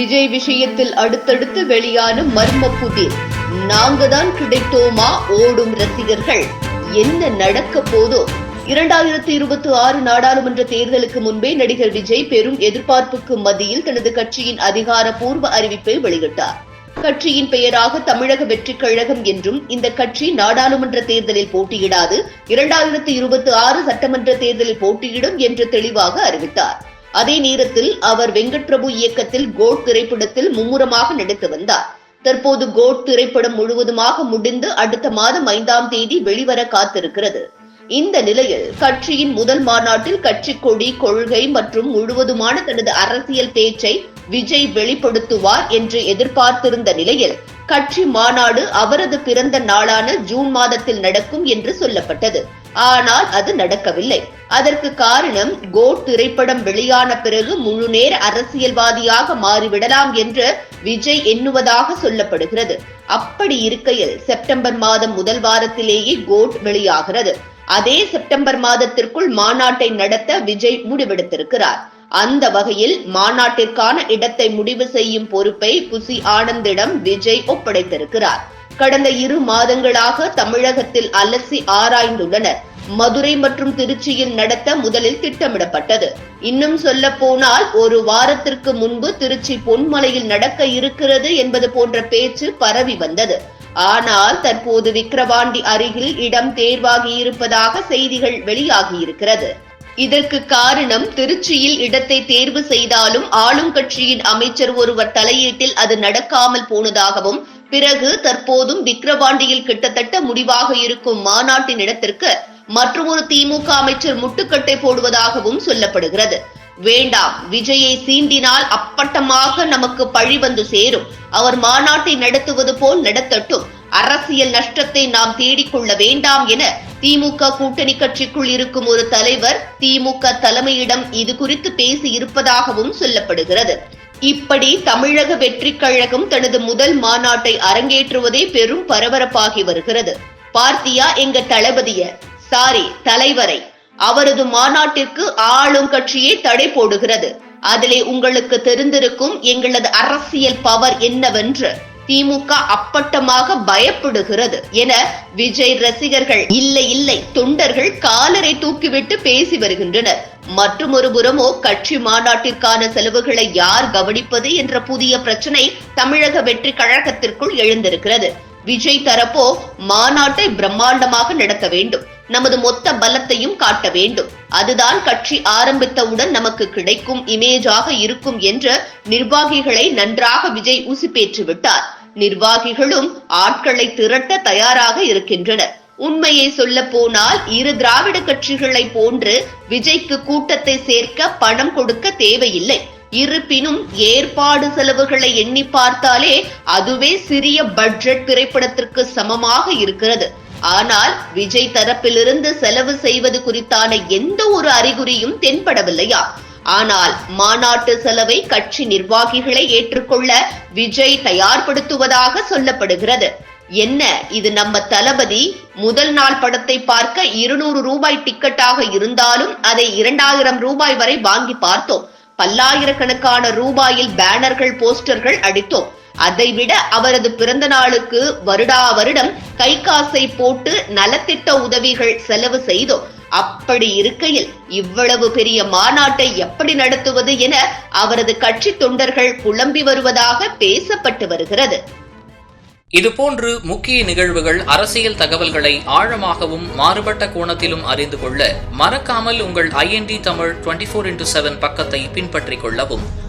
விஜய் விஷயத்தில் அடுத்தடுத்து வெளியான மர்ம புதிர். நாங்க தான் கிடைத்தோமா ஓடும் ரசிகர்கள்? என்ன நடக்க போதோ? இரண்டாயிரத்தி இருபத்தி ஆறு நாடாளுமன்ற தேர்தலுக்கு முன்பே நடிகர் விஜய் பெரும் எதிர்பார்ப்புக்கு மத்தியில் தனது கட்சியின் அதிகாரப்பூர்வ அறிவிப்பை வெளியிட்டார். கட்சியின் பெயராக தமிழக வெற்றிக் கழகம் என்றும் இந்த கட்சி நாடாளுமன்ற தேர்தலில் போட்டியிடாது இரண்டாயிரத்தி இருபத்தி ஆறு சட்டமன்ற தேர்தலில் போட்டியிடும் என்று தெளிவாக அறிவித்தார். அதே நேரத்தில் அவர் வெங்கட் பிரபு இயக்கத்தில் கோட் திரைப்படத்தில் மும்முரமாக நடித்து வந்தார். தற்போது கோட் திரைப்படம் முழுவதுமாக முடிந்து அடுத்த மாதம் ஐந்தாம் தேதி வெளிவர காத்திருக்கிறது. இந்த நிலையில் கட்சியின் முதல் மாநாட்டில் கட்சி கொடி கொள்கை மற்றும் முழுவதுமான தனது அரசியல் பேச்சை விஜய் வெளிப்படுத்துவார் என்று எதிர்பார்த்திருந்த நிலையில் கட்சி மாநாடு அவரது பிறந்த நாளான ஜூன் மாதத்தில் நடக்கும் என்று சொல்லப்பட்டது. ஆனால் அது நடக்கவில்லை. அதற்கு காரணம் கோட் திரைப்படம் வெளியான பிறகு முழுநேர் அரசியல்வாதியாக மாறிவிடலாம் என்று விஜய் எண்ணுவதாக சொல்லப்படுகிறது. அப்படி இருக்கையில் செப்டம்பர் மாதம் முதல் வாரத்திலேயே கோட் வெளியாகிறது. அதே செப்டம்பர் மாதத்திற்குள் மாநாட்டை நடத்த விஜய் முடிவெடுத்திருக்கிறார். அந்த வகையில் மாநாட்டிற்கான இடத்தை முடிவு செய்யும் பொறுப்பை புசி ஆனந்திடம் விஜய் ஒப்படைத்திருக்கிறார். கடந்த இரு மாதங்களாக தமிழகத்தில் அலசி ஆராய்ந்துள்ளனர். மதுரை மற்றும் திருச்சியில் நடத்த முதலில் திட்டமிடப்பட்டது. இன்னும் சொல்ல போனால் ஒரு வாரத்திற்கு முன்பு திருச்சி பொன்மலையில் நடக்க இருக்கிறது என்பது போன்ற பேச்சு பரவி வந்தது. ஆனால் தற்போது விக்கிரவாண்டி அருகில் இடம் தேர்வாகி இருப்பதாக செய்திகள் வெளியாகி இருக்கிறது. இதற்கு காரணம் திருச்சியில் இடத்தை தேர்வு செய்தாலும் ஆளும் கட்சியின் அமைச்சர் ஒருவர் தலையீட்டில் அது நடக்காமல் போனதாகவும் பிறகு தற்போதும் விக்கிரவாண்டியில் கிட்டத்தட்ட முடிவாக இருக்கும் மாநாட்டின் இடத்திற்கு மற்றொரு திமுக அமைச்சர் முட்டுக்கட்டை போடுவதாகவும் சொல்லப்படுகிறது. வேண்டாம் விஜயை சீண்டினால் அப்பட்டமாக நமக்கு பழி வந்து சேரும். அவர் மாநாட்டை நடத்துவது போல் நடத்தட்டும். அரசியல் நஷ்டத்தை நாம் தேடிக்கொள்ள வேண்டாம் என திமுக கூட்டணி கட்சிக்குள் இருக்கும் ஒரு தலைவர் திமுக தலைமையிடம் இது குறித்து பேசி இருப்பதாகவும் சொல்லப்படுகிறது. இப்படி தமிழக வெற்றி கழகம் தனது முதல் மாநாட்டை அரங்கேற்றுவதே பெரும் பரபரப்பாகி வருகிறது. பார்த்தியா எங்க தளபதிய? சாரி தலைவரை. அவரது மாநாட்டிற்கு ஆளும் கட்சியே தடை போடுகிறது. அதிலே உங்களுக்கு தெரிந்திருக்கும் எங்களது அரசியல் பவர் என்னவென்று திமுக அப்பட்டமாக பயப்படுகிறது என விஜய் ரசிகர்கள் இல்லை இல்லை தொண்டர்கள் காலரை தூக்கிவிட்டு பேசி வருகின்றனர். மற்றும் ஒரு புறமோ கட்சி மாநாட்டிற்கான செலவுகளை யார் கவனிப்பது என்ற புதிய பிரச்சனை தமிழக வெற்றி கழகத்திற்குள் எழுந்திருக்கிறது. விஜய் தரப்போ மாநாட்டை பிரம்மாண்டமாக நடத்த வேண்டும். நமது மொத்த பலத்தையும் காட்ட வேண்டும். அதுதான் கட்சி ஆரம்பித்தவுடன் நமக்கு கிடைக்கும் இமேஜாக இருக்கும் என்று நிர்வாகிகளை நன்றாக விஜய் உசுப்பேற்று விட்டார். நிர்வாகிகளும் ஆட்களை திரட்ட தயாராக இருக்கின்றனர். உண்மையை சொல்ல போனால் இரு திராவிட கட்சிகளை போன்று விஜய்க்கு கூட்டத்தை சேர்க்க பணம் கொடுக்க தேவையில்லை. இருப்பினும் ஏற்பாடு செலவுகளை எண்ணி பார்த்தாலே அதுவே சிறிய பட்ஜெட் திரைப்படத்திற்கு சமமாக இருக்கிறது. ஆனால் விஜய் தரப்பிலிருந்து செலவு செய்வது குறித்தான எந்த ஒரு அறிகுறியும் தென்படவில்லையா? ஆனால் மாநாட்டு செலவை கட்சி நிர்வாகிகளை ஏற்றுக்கொள்ள விஜய் தயார்படுத்துவதாக சொல்லப்படுகிறது. என்ன இது நம்ம தளபதி முதல் நாள் படத்தை பார்க்க இருநூறு ரூபாய் டிக்கெட்டாக இருந்தாலும் அதை இரண்டாயிரம் ரூபாய் வரை வாங்கி பார்த்தோம். பல்லாயிரக்கணக்கான ரூபாயில் பேனர்கள் போஸ்டர்கள் அடித்தோம். அதைவிட அவரது பிறந்த நாளுக்கு வருடா வருடம் கை காசை போட்டு நலத்திட்ட உதவிகள் செலவு செய்தோம் அப்படி இருக்கையில் இவ்வளவு பெரிய மாநாட்டை எப்படி நடத்துவது என அவரது கட்சி தொண்டர்கள் புலம்பி வருவதாக பேசப்பட்டு வருகிறது. இதுபோன்று முக்கிய நிகழ்வுகள் அரசியல் தகவல்களை ஆழமாகவும் மாறுபட்ட கோணத்திலும் அறிந்து கொள்ள மறக்காமல் உங்கள் IND Tamil twenty four into seven பக்கத்தை பின்பற்றிக் கொள்ளவும்.